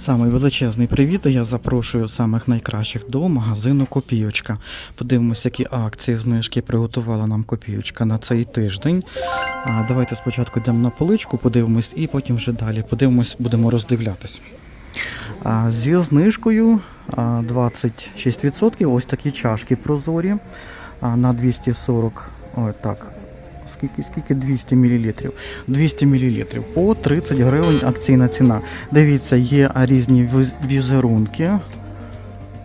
Самий величезний привіт. Я запрошую самих найкращих до магазину Копійочка. Подивимось, які акції знижки приготувала нам Копійочка на цей тиждень. А, давайте спочатку йдемо на поличку, подивимось, і потім вже далі подивимось, будемо роздивлятись. А, зі знижкою а, 26%. Ось такі чашки прозорі на 240. Ой, так. Скільки, скільки 200 мл? 200 мл по 30 гривень акційна ціна. Дивіться, є різні візерунки.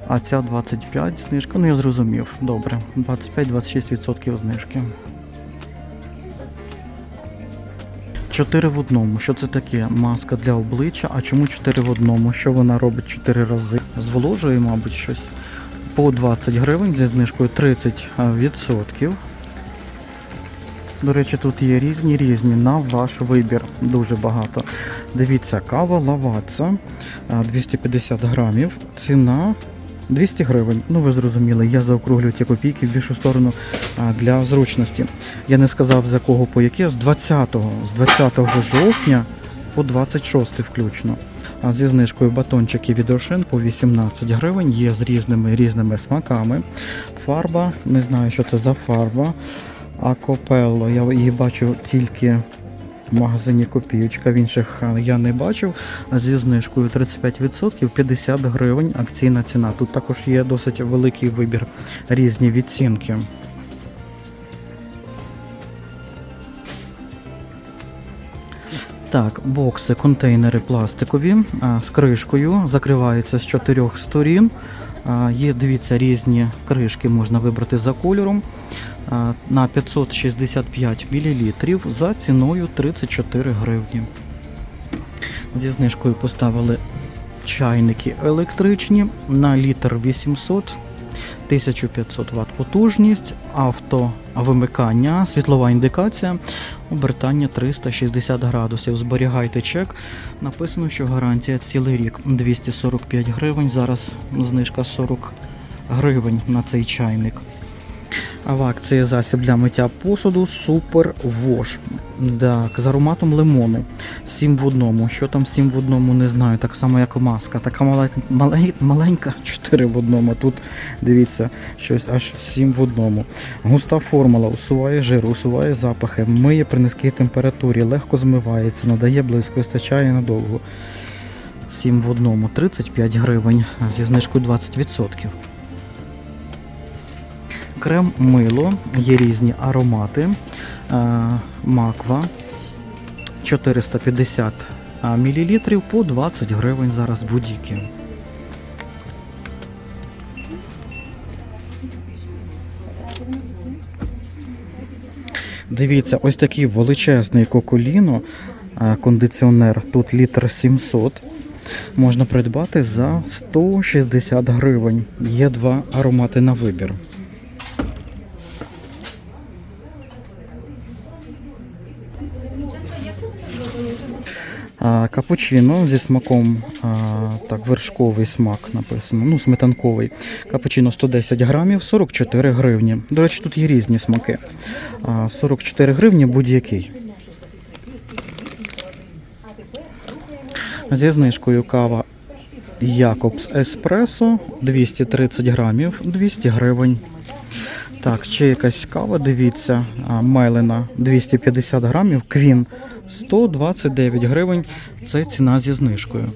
А ця 25 знижка. Ну я зрозумів. Добре. 25-26% знижки. 4 в одному. Що це таке? Маска для обличчя. А чому 4 в одному? Що вона робить 4 рази? Зволожує, мабуть, щось. По 20 гривень зі знижкою 30%. До речі, тут є різні різні на ваш вибір. Дуже багато. Дивіться, кава лаваца 250 грамів. Ціна 200 гривень. Ну ви зрозуміли, я заокруглюю ті копійки в більшу сторону для зручності. Я не сказав з якого по яке, з 20 з 20 жовтня по 26 включно. А зі знижкою батончики від Рошен по 18 гривень. Є з різними різними смаками. Фарба, не знаю, що це за фарба. Акопелло, я її бачу тільки в магазині Копійочка, в інших я не бачив. Зі знижкою 35% 50 гривень акційна ціна. Тут також є досить великий вибір, різні відцінки. Так, бокси, контейнери пластикові з кришкою, закриваються з чотирьох сторін. Є, дивіться, різні кришки можна вибрати за кольором на 565 мл за ціною 34 гривні. Зі знижкою поставили чайники електричні на літр 800, 1500 Вт потужність, авто вимикання, світлова індикація, обертання 360 градусів. Зберігайте чек. Написано, що гарантія цілий рік 245 гривень. Зараз знижка 40 гривень на цей чайник. А в акції засіб для миття посуду Супер Вош. Так, з ароматом лимону. 7 в одному. Що там 7 в одному, не знаю. Так само, як маска. Така маленька, маленька 4 в одному. Тут дивіться, щось аж 7 в одному. Густа формула усуває жир, усуває запахи, миє при низькій температурі, легко змивається, надає блиск, вистачає надовго. 7 в одному, 35 гривень зі знижкою 20%. Крем мило, є різні аромати. Е, Маква 450 мл по 20 гривень зараз будь-які. Дивіться, ось такий величезний коколіно, кондиціонер, тут літр 700. Можна придбати за 160 гривень. Є два аромати на вибір. Капучино зі смаком, так, вершковий смак написано, ну, сметанковий. Капучино 110 грамів, 44 гривні. До речі, тут є різні смаки. А, 44 гривні будь-який. Зі знижкою кава Якобс Еспресо 230 грамів, 200 гривень. Так, ще якась кава, дивіться, Мелена 250 грамів, Квін 129 гривень. Це ціна зі знижкою.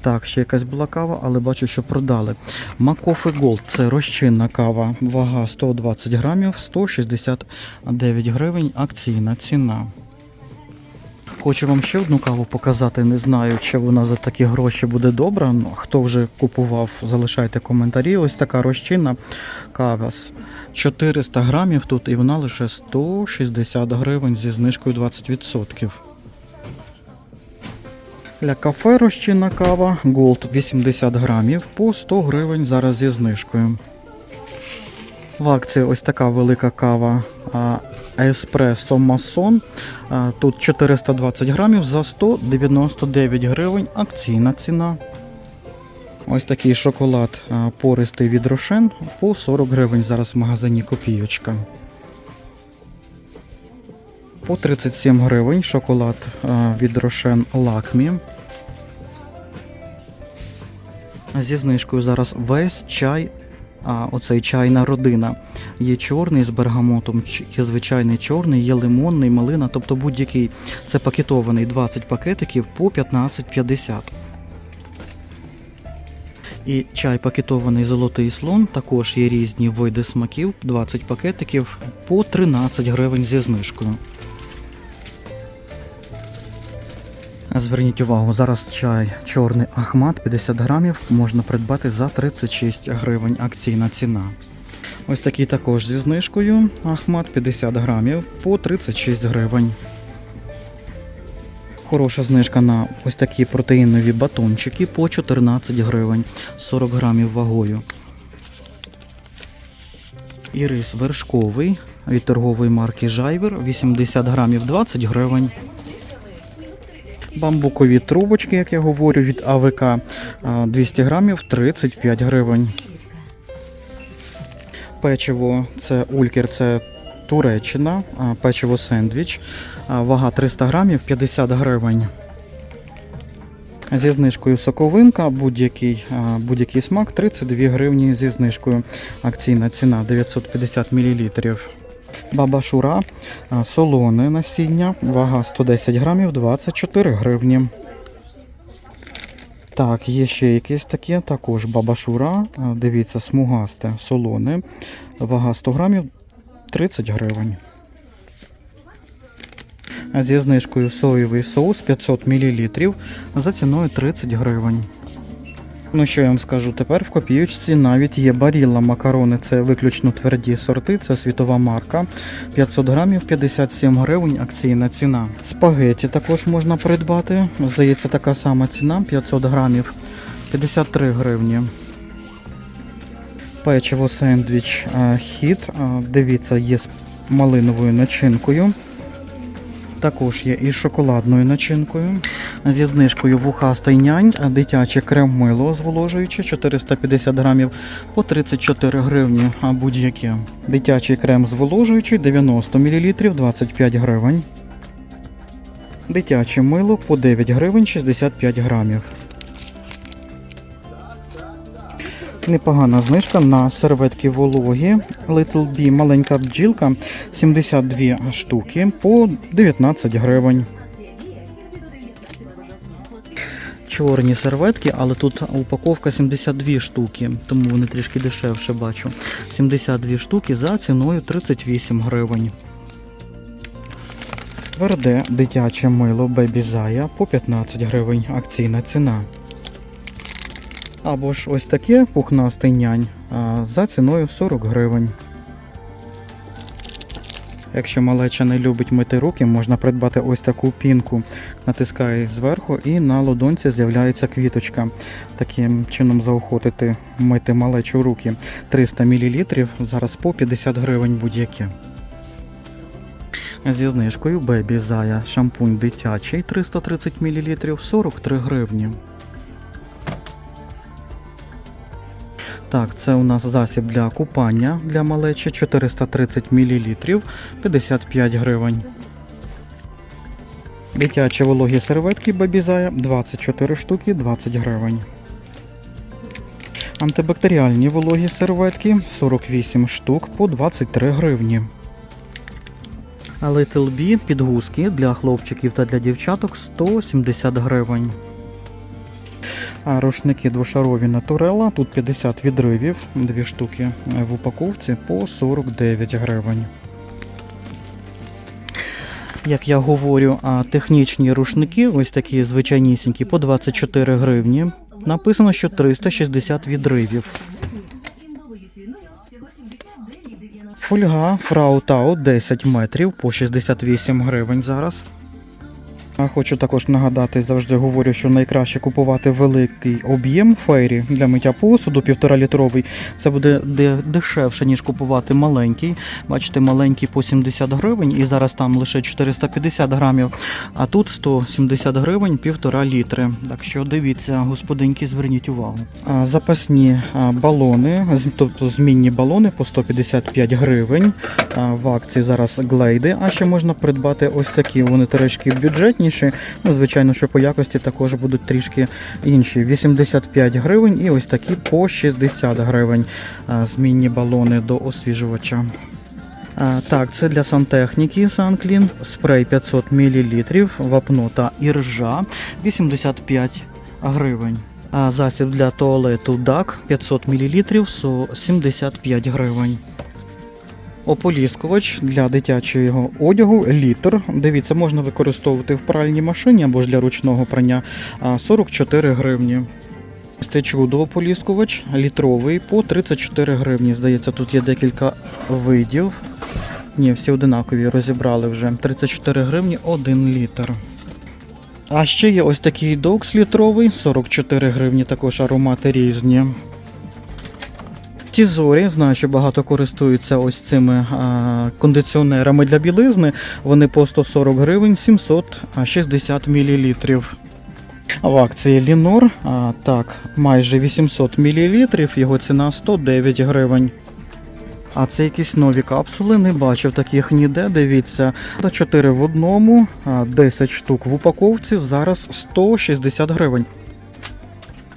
Так, ще якась була кава, але бачу, що продали. Макофе Голд це розчинна кава. Вага 120 грамів, 169 гривень. Акційна ціна. Хочу вам ще одну каву показати. Не знаю, чи вона за такі гроші буде добра. Хто вже купував, залишайте коментарі. Ось така розчинна кава з 400 грамів тут, і вона лише 160 гривень зі знижкою 20%. Для кафе розчинна кава Gold 80 грамів по 100 гривень зараз зі знижкою. В акції ось така велика кава Еспресо Масон. Тут 420 грамів за 199 гривень. Акційна ціна. Ось такий шоколад пористий від Рошен по 40 гривень зараз в магазині Копійочка. По 37 гривень шоколад від Рошен Лакмі. Зі знижкою зараз весь чай. А оцей чайна родина. Є чорний з бергамотом, є звичайний чорний, є лимонний, малина, тобто будь-який. Це пакетований 20 пакетиків по 15,50. І чай пакетований золотий слон, також є різні види смаків, 20 пакетиків по 13 гривень зі знижкою. Зверніть увагу, зараз чай чорний Ахмат 50 грамів можна придбати за 36 гривень акційна ціна. Ось такий також зі знижкою Ахмат 50 грамів по 36 гривень. Хороша знижка на ось такі протеїнові батончики по 14 гривень 40 грамів вагою. І рис вершковий від торгової марки Жайвер 80 грамів 20 гривень. Бамбукові трубочки, як я говорю, від АВК 200 грамів 35 гривень. Печиво це улькер, це Туреччина, печиво сендвіч, вага 300 грамів 50 гривень. Зі знижкою соковинка, будь-який, будь-який смак 32 гривні зі знижкою. Акційна ціна 950 мл. Баба Шура, солоне насіння, вага 110 грамів 24 гривні. Так, є ще якісь такі, також баба Шура, дивіться, смугасте, солоне, вага 100 грамів 30 гривень. Зі знижкою соєвий соус 500 мл за ціною 30 гривень. Ну що я вам скажу, тепер в копійочці навіть є барілла макарони, це виключно тверді сорти, це світова марка. 500 грамів 57 гривень акційна ціна. Спагеті також можна придбати. Здається, така сама ціна 500 грамів 53 гривні. Печиво сендвіч хіт. Дивіться, є з малиновою начинкою. Також є із шоколадною начинкою. Зі знижкою вухастий нянь, дитяче крем-мило зволожуюче 450 грамів по 34 гривні, будь-яке. Дитячий крем зволожуючий 90 мл 25 гривень. Дитяче мило по 9 гривень 65 грамів. Непогана знижка на серветки вологі Little Bee маленька бджілка 72 штуки по 19 гривень. Чорні серветки, але тут упаковка 72 штуки, тому вони трішки дешевше бачу. 72 штуки за ціною 38 гривень. Тверде дитяче мило Zaya по 15 гривень акційна ціна. Або ж ось таке пухнастий нянь за ціною 40 гривень. Якщо малеча не любить мити руки, можна придбати ось таку пінку. Натискає зверху і на ладонці з'являється квіточка. Таким чином заохотити мити малечу руки. 300 мл, зараз по 50 гривень будь-яке. Зі знижкою Baby Zaya шампунь дитячий 330 мл 43 гривні. Так, це у нас засіб для купання для малечі 430 мл 55 гривень. Дитячі вологі серветки Бабізая 24 штуки 20 гривень. Антибактеріальні вологі серветки 48 штук по 23 гривні. Little Bee підгузки для хлопчиків та для дівчаток 170 гривень. Рушники двошарові натурела, тут 50 відривів, дві штуки е, в упаковці по 49 гривень. Як я говорю, технічні рушники, ось такі звичайнісінькі, по 24 гривні. Написано, що 360 відривів. Фольга Фрау Тау 10 метрів по 68 гривень зараз. А хочу також нагадати, завжди говорю, що найкраще купувати великий об'єм фейрі для миття посуду, півтора літровий. Це буде дешевше, ніж купувати маленький. Бачите, маленький по 70 гривень, і зараз там лише 450 грамів, а тут 170 гривень, півтора літри. Так що дивіться, господинки, зверніть увагу. Запасні балони, тобто змінні балони по 155 гривень. В акції зараз глейди, а ще можна придбати ось такі. Вони трошки бюджетні. Якісніші. Ну, звичайно, що по якості також будуть трішки інші. 85 гривень і ось такі по 60 гривень. Змінні балони до освіжувача. Так, це для сантехніки Санклін, спрей 500 мл, вапно та іржа 85 гривень. А засіб для туалету DAC 500 мл 75 гривень. Ополіскувач для дитячого одягу літр. Дивіться, можна використовувати в пральній машині або ж для ручного прання 44 гривні. Стечуду ополіскувач літровий по 34 гривні. Здається, тут є декілька видів. Ні, всі одинакові розібрали вже. 34 гривні 1 літр. А ще є ось такий докс літровий, 44 гривні, також аромати різні. Тізорі, знаю, що багато користуються ось цими кондиціонерами для білизни. Вони по 140 гривень 760 мл. В акції Лінор, так, майже 800 мл, його ціна 109 гривень. А це якісь нові капсули, не бачив таких ніде. Дивіться, та 4 в одному, 10 штук в упаковці, зараз 160 гривень.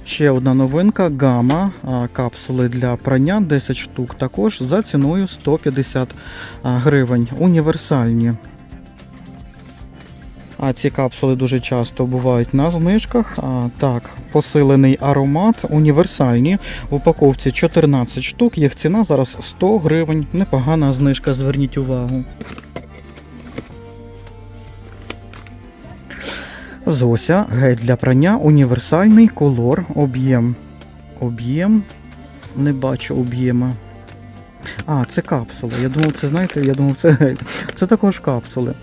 Ще одна новинка гама капсули для прання 10 штук, також за ціною 150 гривень. Універсальні. А ці капсули дуже часто бувають на знижках. А, так, посилений аромат, універсальні. В упаковці 14 штук, їх ціна зараз 100 гривень. Непогана знижка, зверніть увагу. Зося, гель для прання, універсальний колор, об'єм. Об'єм. Не бачу об'єма. А, це капсули. Я думав, це знаєте, я думав, це гель. Це також капсули.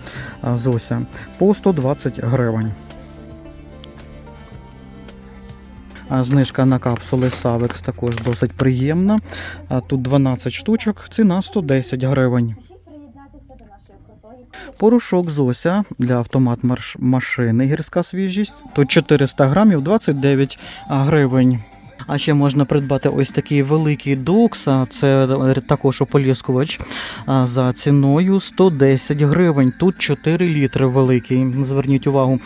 Зося. По 120 гривень. Знижка на капсули Savex також досить приємна. Тут 12 штучок, ціна 110 гривень. Порошок Зося для автомат машини гірська свіжість. Тут 400 грамів 29 гривень. А ще можна придбати ось такий великий докс, це також ополіскувач за ціною 110 гривень. Тут 4 літри великий. Зверніть увагу.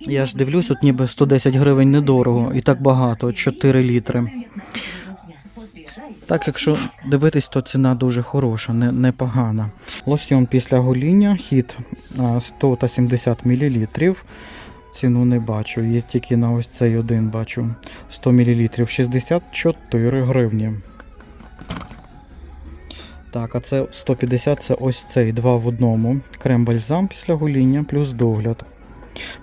Я ж дивлюсь, от ніби 110 гривень недорого і так багато, 4 літри. Так, якщо дивитись, то ціна дуже хороша, не, непогана. Лосьон після гоління, хід а, 100 та 70 мл. Ціну не бачу, є тільки на ось цей один бачу. 100 мл 64 гривні. Так, а це 150 це ось цей два в одному. Крем бальзам після гоління плюс догляд.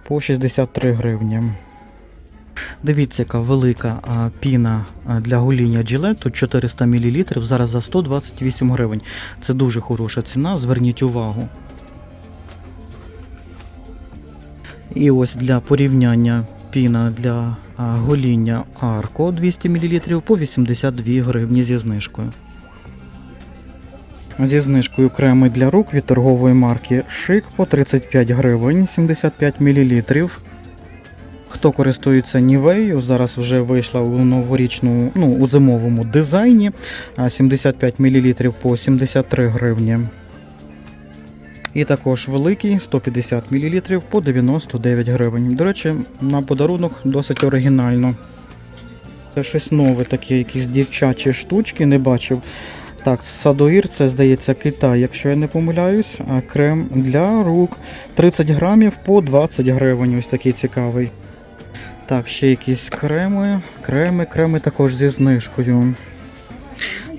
По 63 гривні. Дивіться, яка велика піна для гоління тут 400 мл, зараз за 128 гривень. Це дуже хороша ціна, зверніть увагу. І ось для порівняння піна для гоління Arco 200 мл по 82 гривні зі знижкою. Зі знижкою креми для рук від торгової марки Шик по 35 гривень 75 мл. Хто користується Нівею, зараз вже вийшла у новорічну, ну, у зимовому дизайні 75 мл по 73 гривні. І також великий 150 мл по 99 гривень. До речі, на подарунок досить оригінально. Це щось нове, таке, якісь дівчачі штучки, не бачив. Так, садоїр, це здається Китай, якщо я не помиляюсь. Крем для рук 30 грамів по 20 гривень. Ось такий цікавий. Так, ще якісь креми. Креми, креми також зі знижкою.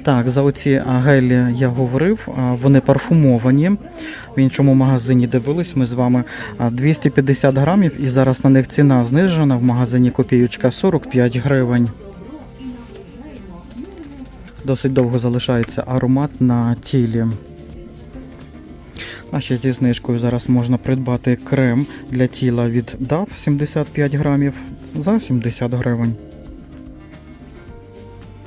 Так, за оці гелі я говорив, вони парфумовані. В іншому магазині дивились ми з вами 250 грамів, і зараз на них ціна знижена в магазині копіючка 45 гривень. Досить довго залишається аромат на тілі. А ще зі знижкою зараз можна придбати крем для тіла від DAF 75 грамів за 70 гривень.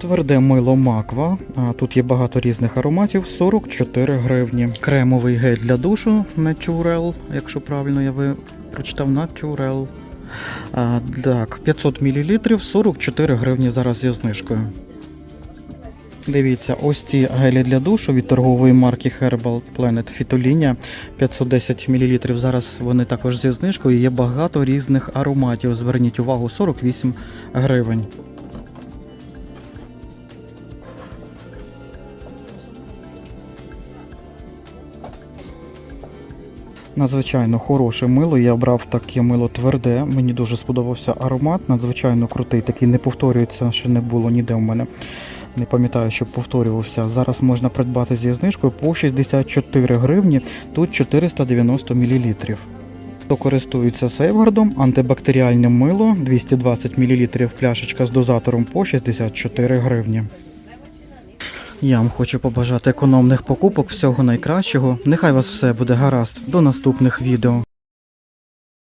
Тверде мило Маква. Тут є багато різних ароматів 44 гривні. Кремовий гель для душу Natural, якщо правильно я ви прочитав Natural. А, так, 500 мл 44 гривні зараз зі знижкою. Дивіться, ось ці гелі для душу від торгової марки Herbal Planet Фітолінія 510 мл. Зараз вони також зі знижкою. Є багато різних ароматів. Зверніть увагу, 48 гривень. Надзвичайно хороше мило. Я брав таке мило тверде. Мені дуже сподобався аромат. Надзвичайно крутий. Такий не повторюється, що не було ніде у мене. Не пам'ятаю, щоб повторювався. Зараз можна придбати зі знижкою по 64 гривні, тут 490 мл. Хто користується сейвгардом, антибактеріальне мило 220 мл пляшечка з дозатором по 64 гривні. Я вам хочу побажати економних покупок, всього найкращого. Нехай вас все буде гаразд. До наступних відео.